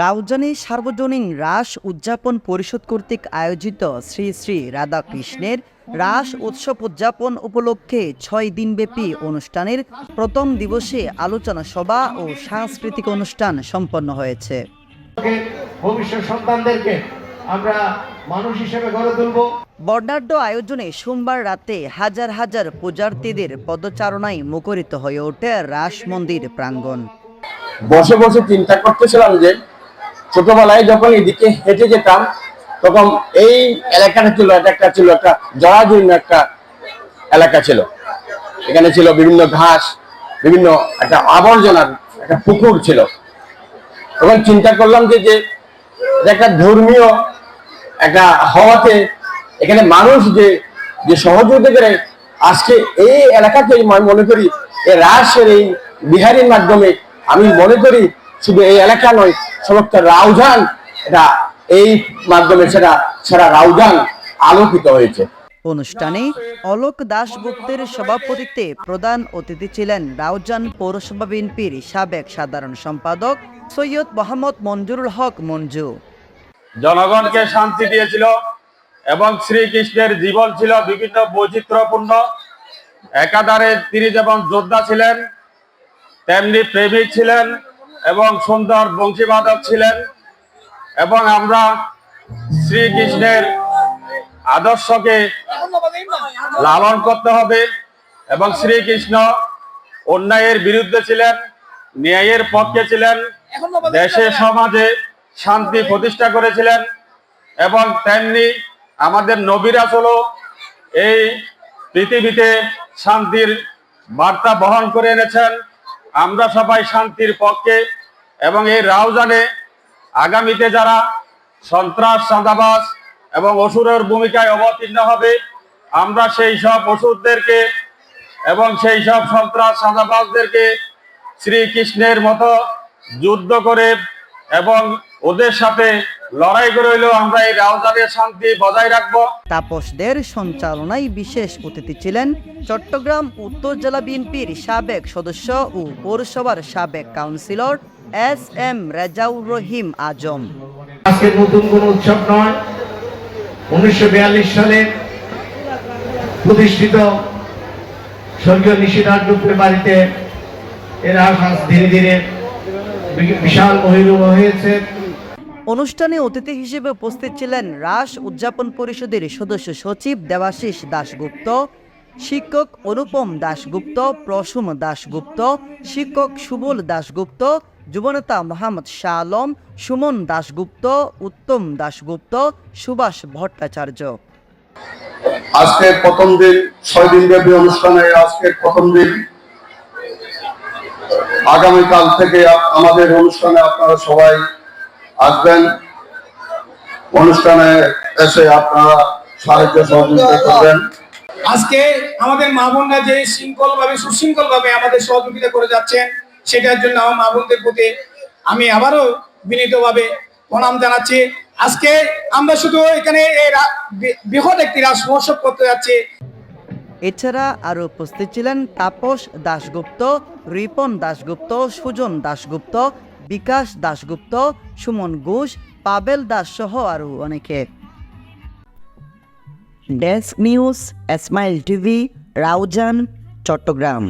রাউজানে সার্বজনীন রাস উদযাপন পরিষদ কর্তৃক আয়োজিত শ্রী শ্রী রাধাকৃষ্ণের রাস উৎসব উদযাপন উপলক্ষে ছয় দিনব্যাপী অনুষ্ঠানের প্রথম দিবসে আলোচনা সভা ও সাংস্কৃতিক অনুষ্ঠান সম্পন্ন হয়েছে। ভবিষ্যৎ সন্তানদেরকে আমরা মানুষ হিসেবে গড়ে তুলবো। বর্ণাঢ্য আয়োজনে সোমবার রাতে হাজার হাজার পূজার্থীদের পদচারণায় মুখরিত হয়ে ওঠে রাস মন্দির প্রাঙ্গণ। বসে বসে চিন্তা করতেছিলাম যে ছোটবেলায় যখন এদিকে হেঁটে যেতাম, তখন এই এলাকাটা ছিল, এটা একটা ছিল একটা জরাজীর্ণ একটা এলাকা ছিল। এখানে ছিল বিভিন্ন ঘাস, বিভিন্ন একটা আবর্জনার একটা পুকুর ছিল। তখন চিন্তা করলাম যে যে একটা ধর্মীয় একটা হওয়াতে এখানে মানুষ যে যে সহযোগিতা করে আজকে এই এলাকাতে আমি মনে করি, এই রাসের এই বিহারের মাধ্যমে আমি মনে করি শুধু এই এলাকা নয় সমস্ত রাউজান এটা এই মাধ্যমে সেটা সেটা রাউজান আলোকিত হয়েছে। অনুষ্ঠানে অলোক দাশগুপ্তের সভাপতিত্বে প্রধান অতিথি ছিলেন রাউজান পৌরসভা বিএনপির সাবেক সাধারণ সম্পাদক সৈয়দ মোহাম্মদ মঞ্জুরুল হক মঞ্জু। জনগণকে শান্তি দিয়েছিল এবং শ্রীকৃষ্ণের জীবন ছিল বিভিন্ন বৈচিত্র্যপূর্ণ। একাধারে তিনি যেমন যোদ্ধা ছিলেন তেমনি প্রেমিক ছিলেন এবং সুন্দর বংশীবাদক ছিলেন এবং আমরা শ্রীকৃষ্ণের আদর্শকে লালন করতে হবে এবং শ্রীকৃষ্ণ অন্যায়ের বিরুদ্ধে ছিলেন, ন্যায়ের পক্ষে ছিলেন, দেশে, সমাজে শান্তি প্রতিষ্ঠা করেছিলেন এবং তেমনি আমাদের নবীরা হলো এই পৃথিবীতে শান্তির বার্তা বহন করে এনেছেন। আমরা সবাই শান্তির পক্ষে এবং এই রাউজানে আগামীতে যারা সন্ত্রাস চাঁদাবাজ এবং অসুরের ভূমিকায় অবতীর্ণ হবে, আমরা সেই সব অসুরদেরকে এবং সেই সব সন্ত্রাস চাঁদাবাজদেরকে শ্রীকৃষ্ণের মতো যুদ্ধ করে এবং ওদের সাথে লড়াই করে হইলেও আমরা এই রাউজানের শান্তি বজায় রাখব। তাপসদের সঞ্চালনায় বিশেষ অতিথি ছিলেন চট্টগ্রাম উত্তর জেলা বিএনপির সাবেক সদস্য ও পৌরসভার সাবেক councillor S M Rezaur Rahim Azam. আজকে নতুন কোন উৎসব নয়। উনিশশো সালে প্রতিষ্ঠিত স্বর্গীয় নিশিদার গ্রুপের বাড়িতে এরা ধীরে ধীরে বিশাল মহিরুহ হয়েছে। অনুষ্ঠানে অতিথি হিসেবে উপস্থিত ছিলেন রাস উদযাপন পরিষদের সদস্য সচিব দেবাশিস দাশগুপ্ত, শিক্ষক অনুপম দাশগুপ্ত প্রসূম দাশগুপ্ত, শিক্ষক সুবল দাশগুপ্ত, যুবনেতা মোহাম্মদ শাহ আলম, সুমন দাশগুপ্ত, উত্তম দাশগুপ্ত, সুভাষ ভট্টাচার্য। আজকে প্রথম দিন, ছয় দিন ব্যাপী অনুষ্ঠানে আজকে প্রথম দিন। আগামীকাল থেকে আমাদের অনুষ্ঠানে আপনারা সবাই আসবেন। অনুষ্ঠানে এসে আপনারা সাহায্য সহযোগিতা করবেন। আজকে আমাদের মা বোনরা যে শৃঙ্খল ভাবে সুশৃঙ্খল ভাবে আমাদের সহযোগিতা করে যাচ্ছেন সেটার জন্য আমার মা বোনদের প্রতি আমি আবারও বিনীতভাবে প্রণাম জানাচ্ছি। আজকে আমরা শুধু এখানে রা- বৃহৎ একটি রাস মহোৎসব করতে যাচ্ছি। এছাড়া আরও উপস্থিত ছিলেন তাপস দাশগুপ্ত রিপন দাশগুপ্ত সুজন দাশগুপ্ত বিকাশ দাশগুপ্ত, সুমন ঘোষ, পাবেল দাস সহ আরও অনেকে। Desk news, Ismail TV, Raozan, Chattogram.